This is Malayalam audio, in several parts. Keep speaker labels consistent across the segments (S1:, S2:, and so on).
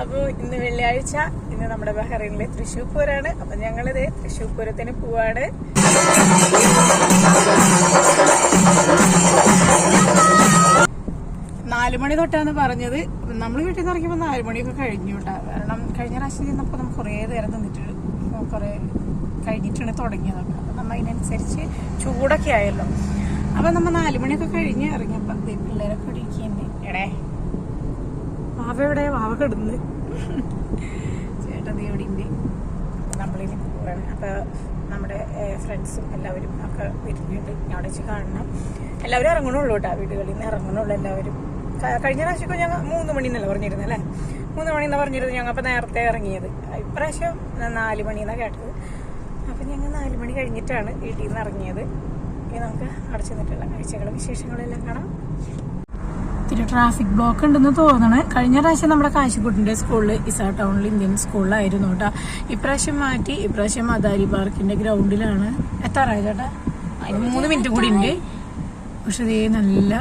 S1: അപ്പോൾ ഇന്ന് വെള്ളിയാഴ്ച ഇന്ന് നമ്മുടെ ബഹ്റൈനിലെ തൃശ്ശൂർ പൂരാണ്. അപ്പൊ ഞങ്ങളിത് തൃശ്ശൂർ പൂരത്തിന് പോവാണ്. നാലുമണി തൊട്ടാണ് പറഞ്ഞത്. നമ്മൾ വീട്ടിൽ നിന്ന് ഇറങ്ങിയപ്പോൾ നാലു മണിയൊക്കെ കഴിഞ്ഞു കേട്ടോ. കാരണം കഴിഞ്ഞ പ്രാവശ്യം ചെന്നപ്പോൾ നമുക്ക് കുറേ നേരം നിന്നിട്ട് കുറേ കഴിഞ്ഞിട്ടാണ് തുടങ്ങിയതൊക്കെ അപ്പം നമ്മൾ അതിനനുസരിച്ച് ചൂടൊക്കെ ആയല്ലോ. അപ്പം നമ്മൾ നാലു മണിയൊക്കെ കഴിഞ്ഞ് ഇറങ്ങിയപ്പോൾ പിള്ളേരൊക്കെ ഇടിക്കുന്നു എടേ വാവ എവിടെ വാവ കിടന്ന്. ചേട്ടാ ദേ ഇവിടെ നമ്മളിനി പോവാണ്. അപ്പോൾ നമ്മുടെ ഫ്രണ്ട്സും എല്ലാവരും ഒക്കെ വരുന്നുണ്ട്. ഞാൻ വെച്ച് കാണണം. എല്ലാവരും ഇറങ്ങണുള്ളൂ കേട്ടോ വീടുകളിൽ നിന്ന് ഇറങ്ങണുള്ളൂ എല്ലാവരും. കഴിഞ്ഞ പ്രാവശ്യമൊക്കെ ഞങ്ങൾ മൂന്ന് മണിന്നല്ല പറഞ്ഞിരുന്നത് അല്ലേ? മൂന്ന് മണി എന്നാ പറഞ്ഞിരുന്നത് ഞങ്ങൾ അപ്പോൾ നേരത്തെ ഇറങ്ങിയത്. ഇപ്രാവശ്യം നാല് മണി എന്നാണ് കേട്ടത്. അപ്പം ഞങ്ങൾ നാല് മണി കഴിഞ്ഞിട്ടാണ് വീട്ടിൽ നിന്ന് ഇറങ്ങിയത് നമുക്ക് അടച്ചു നിന്നിട്ടുള്ള കാഴ്ചകളും വിശേഷങ്ങളും എല്ലാം കാണാം. ഇത്തിരി ട്രാഫിക് ബ്ലോക്ക് ഉണ്ടെന്ന് തോന്നണ്. കഴിഞ്ഞ പ്രാവശ്യം നമ്മുടെ കാശിക്കുട്ടിന്റെ സ്കൂളിൽ ഇസാ ടൗണിൽ ഇന്ത്യൻ സ്കൂളിലായിരുന്നു കേട്ടോ. ഇപ്രാവശ്യം മാറ്റി ഇപ്രാവശ്യം മദാരി പാർക്കിന്റെ ഗ്രൗണ്ടിലാണ്. എത്താറായി ചേട്ടാ? അതിന് മൂന്ന് മിനിറ്റ് കൂടി ഉണ്ട്. പക്ഷെ ഇതേ നല്ല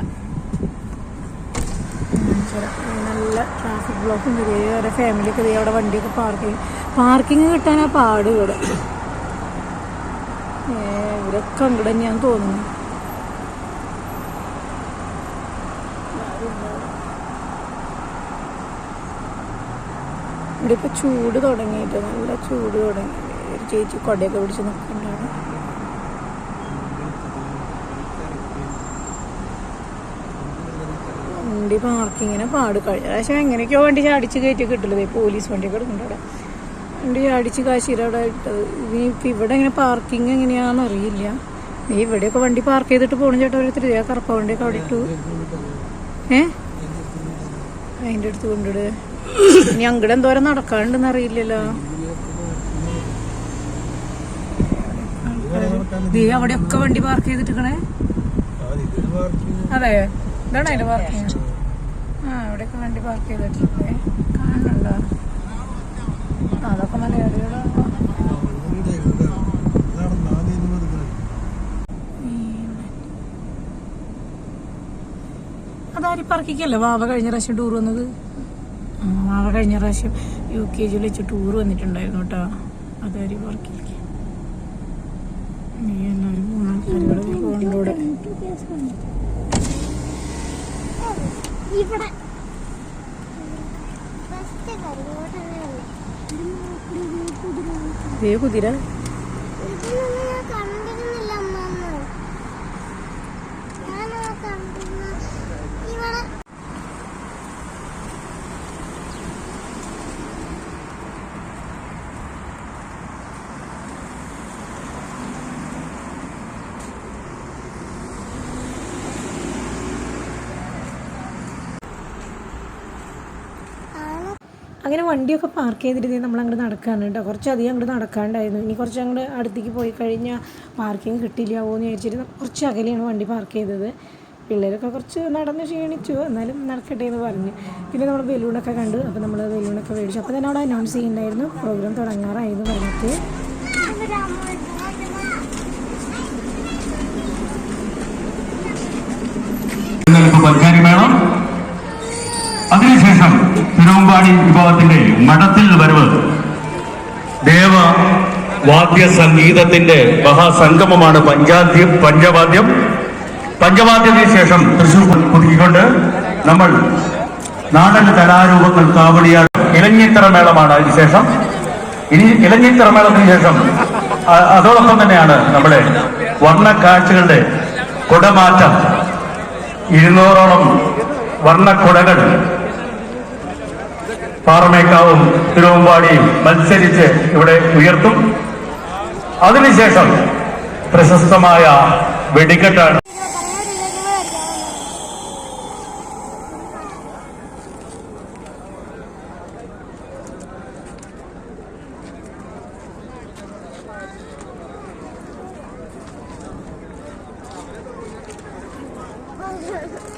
S1: നല്ല ട്രാഫിക് ബ്ലോക്ക് ഉണ്ട് ഇതേ ഓരോ ഫാമിലിയൊക്കെ ഇതേ അവിടെ വണ്ടിയൊക്കെ പാർക്കിങ് പാർക്കിങ് കിട്ടാനാ പാട് ഇവിടെ. ഇവരൊക്കെ അങ്ങോട്ട് ഞാൻ തോന്നുന്നു. ഇവിടെ ഇപ്പൊ ചൂട് തുടങ്ങിയിട്ട് നല്ല ചൂട് തുടങ്ങി. ഒരു ചേച്ചി കൊടയൊക്കെ പിടിച്ച് നിൽക്കുന്നുണ്ടാണ്. വണ്ടി പാർക്കിങ്ങിനെ പാട് കഴിഞ്ഞ പ്രാവശ്യം എങ്ങനെയൊക്കെയോ വണ്ടി ചാടിച്ച് കയറ്റി കിട്ടില്ലേ പോലീസ് വണ്ടിയൊക്കെ എടുക്കുന്നുണ്ട് അവിടെ. വണ്ടി ചാടിച്ച് കാശിരവിടെ ഇട്ടത്. ഇനി ഇവിടെ എങ്ങനെ പാർക്കിംഗ് എങ്ങനെയാണെന്ന് അറിയില്ല. നീ ഇവിടെയൊക്കെ വണ്ടി പാർക്ക് ചെയ്തിട്ട് പോകണം ചേട്ടാ. ഓരോരുത്തർ കറുപ്പ വണ്ടിയൊക്കെ അവിടെ ഇട്ടു. ഏ? അതിന്റെ അടുത്ത് കൊണ്ടിട് ഇനി അങ്ങടെ എന്തോരം നടക്കാനുണ്ടെന്ന് അറിയില്ലല്ലോ. അവിടെ ഒക്കെ വണ്ടി പാർക്ക് ചെയ്തിട്ടിക്കണേ? അതെ ഇതാണ് അതിന്റെ പാർക്കിങ് ആ അവിടെയൊക്കെ വണ്ടി പാർക്ക് ചെയ്തിട്ടുണ്ട്. കാണുന്നുണ്ടോ? അതൊക്കെ മലയാളികളാണ്? അതാരി പാർക്കിക്കല്ലേ വാവ കഴിഞ്ഞ പ്രാവശ്യം ടൂർ വന്നത്? വാവ കഴിഞ്ഞ പ്രാവശ്യം യു കെ ജിയിൽ വെച്ച് ടൂർ വന്നിട്ടുണ്ടായിരുന്നു കേട്ടോ. അതാരി വർക്കിലേക്ക് എല്ലാവരും മൂന്നാൾക്കാരുകൾ കൊണ്ടൂടെ
S2: ഇവിടെ.
S1: കുതിര. അങ്ങനെ വണ്ടിയൊക്കെ പാർക്ക് ചെയ്തിട്ട് നമ്മൾ അങ്ങോട്ട് നടക്കാണ് കേട്ടോ കുറച്ചധികം അങ്ങോട്ട് നടക്കാണ്ടായിരുന്നു. ഇനി കുറച്ച് അങ്ങോട്ട് അടുത്തേക്ക് പോയി കഴിഞ്ഞാൽ പാർക്കിംഗ് കിട്ടില്ലാവോ എന്ന് വിചാരിച്ചിട്ട് കുറച്ച് അകലെയാണ് വണ്ടി പാർക്ക് ചെയ്തത്. പിള്ളേരൊക്കെ കുറച്ച് നടന്ന് ക്ഷീണിച്ചു. എന്നാലും നടക്കട്ടെ എന്ന് പറഞ്ഞ്. പിന്നെ നമ്മൾ ബലൂണൊക്കെ കണ്ടു. അപ്പോൾ നമ്മൾ ബലൂണൊക്കെ മേടിച്ചു. അപ്പോൾ തന്നെ അവിടെ അനൗൺസ് ചെയ്യുന്നുണ്ടായിരുന്നു. പ്രോഗ്രാം തുടങ്ങാറായി എന്ന് പറഞ്ഞിട്ട്.
S3: തിരുവമ്പാടി വിഭാഗത്തിന്റെ മഠത്തിൽ വരവ് ദേവ വാദ്യ സംഗീതത്തിന്റെ മഹാസംഗമമാണ് പഞ്ചാദ്യം പഞ്ചവാദ്യം. പഞ്ചവാദ്യത്തിന് ശേഷം തൃശൂർ പുതുക്കിക്കൊണ്ട് നമ്മൾ നാടൻ കലാരൂപങ്ങൾ കാവടിയാട് ഇലഞ്ഞിത്തറ മേളമാണ് അതിനുശേഷം ഇനി ഇലഞ്ഞിത്തറ മേളത്തിന് ശേഷം അതോടൊപ്പം തന്നെയാണ് നമ്മുടെ വർണക്കാഴ്ചകളുടെ കുടമാറ്റം. ഇരുന്നൂറോളം വർണക്കുടകൾ പാറമേക്കാവും തിരുവമ്പാടിയും മത്സരിച്ച് ഇവിടെ ഉയർത്തും. അതിനുശേഷം പ്രശസ്തമായ വെടിക്കെട്ടാണ്.
S1: മാവി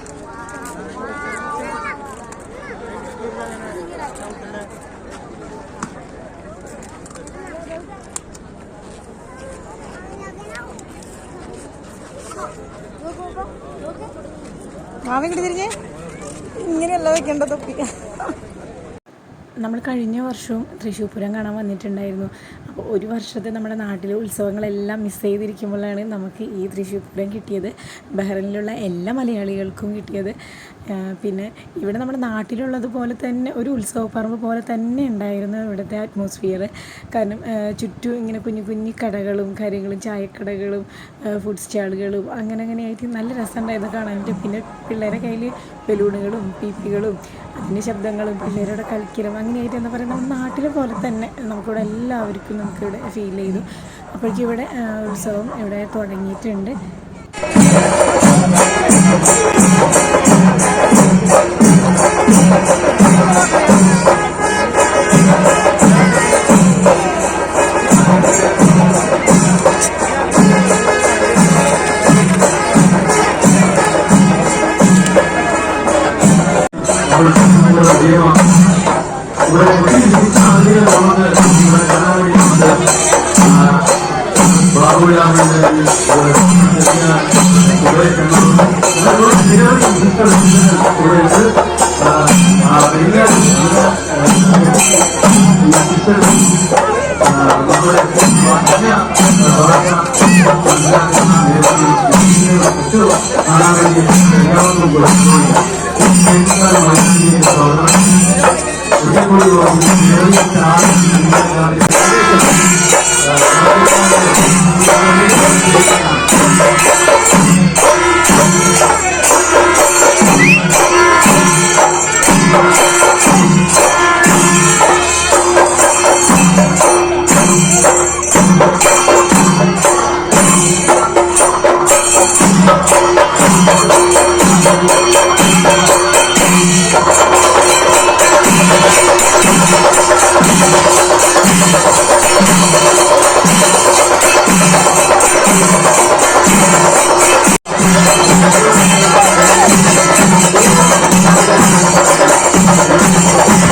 S1: ഇങ്ങനെയല്ല വെക്കേണ്ട തൊപ്പി നമ്മൾ കഴിഞ്ഞ വർഷവും തൃശ്ശൂർ പൂരം കാണാൻ വന്നിട്ടുണ്ടായിരുന്നു. അപ്പോൾ ഒരു വർഷത്തെ നമ്മുടെ നാട്ടിലെ ഉത്സവങ്ങളെല്ലാം മിസ് ചെയ്തിരിക്കുമ്പോഴാണ് നമുക്ക് ഈ തൃശ്ശൂർ പൂരം കിട്ടിയത്. ബഹ്റൈനിലുള്ള എല്ലാ മലയാളികൾക്കും കിട്ടിയത്. പിന്നെ ഇവിടെ നമ്മുടെ നാട്ടിലുള്ളതുപോലെ തന്നെ ഒരു ഉത്സവപ്പറമ്പ് പോലെ തന്നെ ഉണ്ടായിരുന്നു ഇവിടുത്തെ അറ്റ്മോസ്ഫിയർ കാരണം ചുറ്റും ഇങ്ങനെ കുഞ്ഞു കുഞ്ഞു കടകളും കാര്യങ്ങളും ചായക്കടകളും ഫുഡ് സ്റ്റാളുകളും അങ്ങനെ അങ്ങനെയായിട്ട് നല്ല രസമുണ്ടായിരുന്നു കാണാനായിട്ട്. പിന്നെ പിള്ളേരെ കയ്യിൽ ബലൂണുകളും പീപ്പികളും അതിന്റെ ശബ്ദങ്ങളും പിള്ളേരുടെ കളിക്കലും അങ്ങനെയായിട്ട് എന്താ പറയുക നമ്മുടെ നാട്ടിലെ പോലെ തന്നെ നമുക്കിവിടെ എല്ലാവർക്കും നമുക്കിവിടെ ഫീൽ ചെയ്തു. അപ്പോഴേക്കും ഇവിടെ ഉത്സവം ഇവിടെ തുടങ്ങിയിട്ടുണ്ട്. Yeah.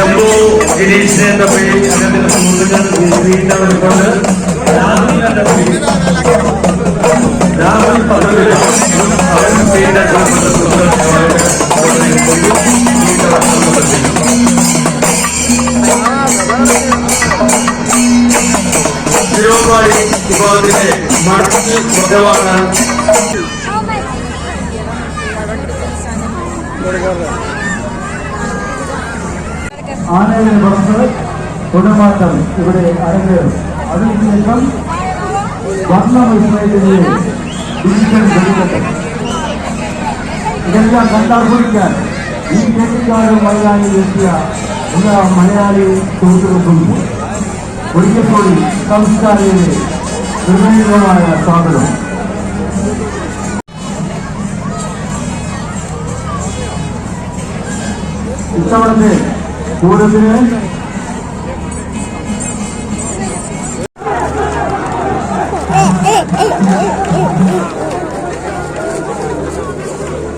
S3: ജംബു ജിനീഷിനെ തപ്പി അദ്ദേഹത്തിന്റെ സുഹൃത്തുക്കൾ വീട്ടിനവർക്കൊണ്ട് രാഹുൽ തപ്പി രാഹുൽ പദവി അവൻ ചെയ്ത തിരുവമ്പാടി വിഭാഗത്തിന്റെ മടക്കി
S4: ఆనవేల బస్సు గుణమాటం
S5: ఇవిడ అరగేరు అదుపు సెల్వం వర్ణం ఇస్మైతుంది டிஜிட்டல் வெளிக்கட்டம் இதெல்லாம் கண்டா குறிக்க இந்தியாடு மலையாளி இந்தியா. உள்ள மலையாளி தொகுத்திருக்கும் ஒழிக்கக்கூடிய சம்ஸ்காரியிலே நிர்ணயமான சாதனம். இத்தவணத்தை What is it?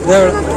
S6: There.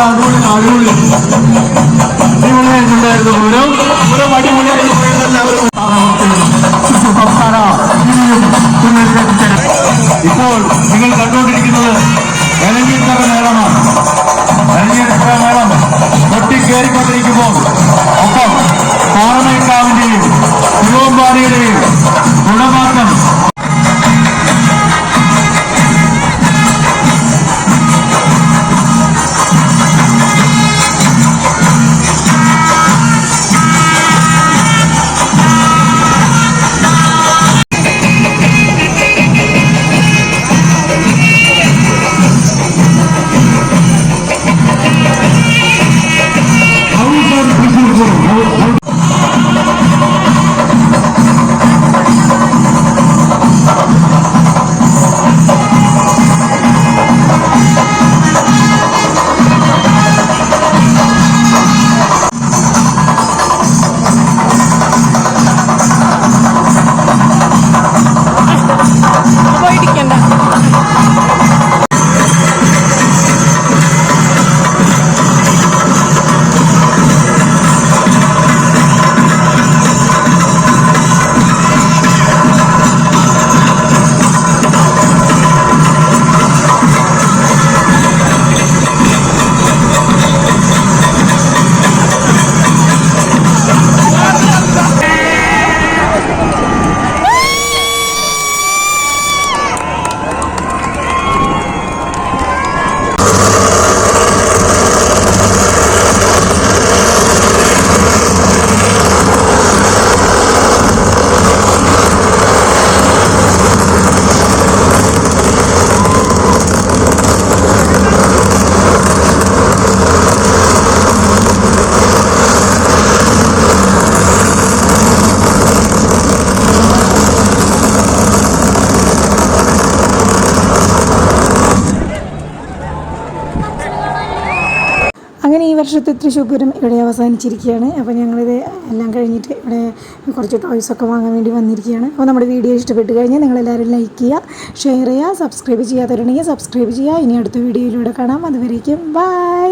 S3: 하루 വർഷത്തെ തൃശ്ശൂർ പൂരം ഇവിടെ അവസാനിച്ചിരിക്കുകയാണ്. അപ്പോൾ ഞങ്ങളിത് എല്ലാം കഴിഞ്ഞിട്ട് ഇവിടെ കുറച്ച് ടോയ്സൊക്കെ വാങ്ങാൻ വേണ്ടി വന്നിരിക്കുകയാണ്. അപ്പോൾ നമ്മുടെ വീഡിയോ ഇഷ്ടപ്പെട്ട് കഴിഞ്ഞാൽ നിങ്ങളെല്ലാവരും ലൈക്ക് ചെയ്യുക ഷെയർ ചെയ്യുക സബ്സ്ക്രൈബ് ചെയ്യാത്തവരുണ്ടെങ്കിൽ സബ്സ്ക്രൈബ് ചെയ്യുക. ഇനി അടുത്ത വീഡിയോയിലൂടെ കാണാം. അതുവരേക്കും ബൈ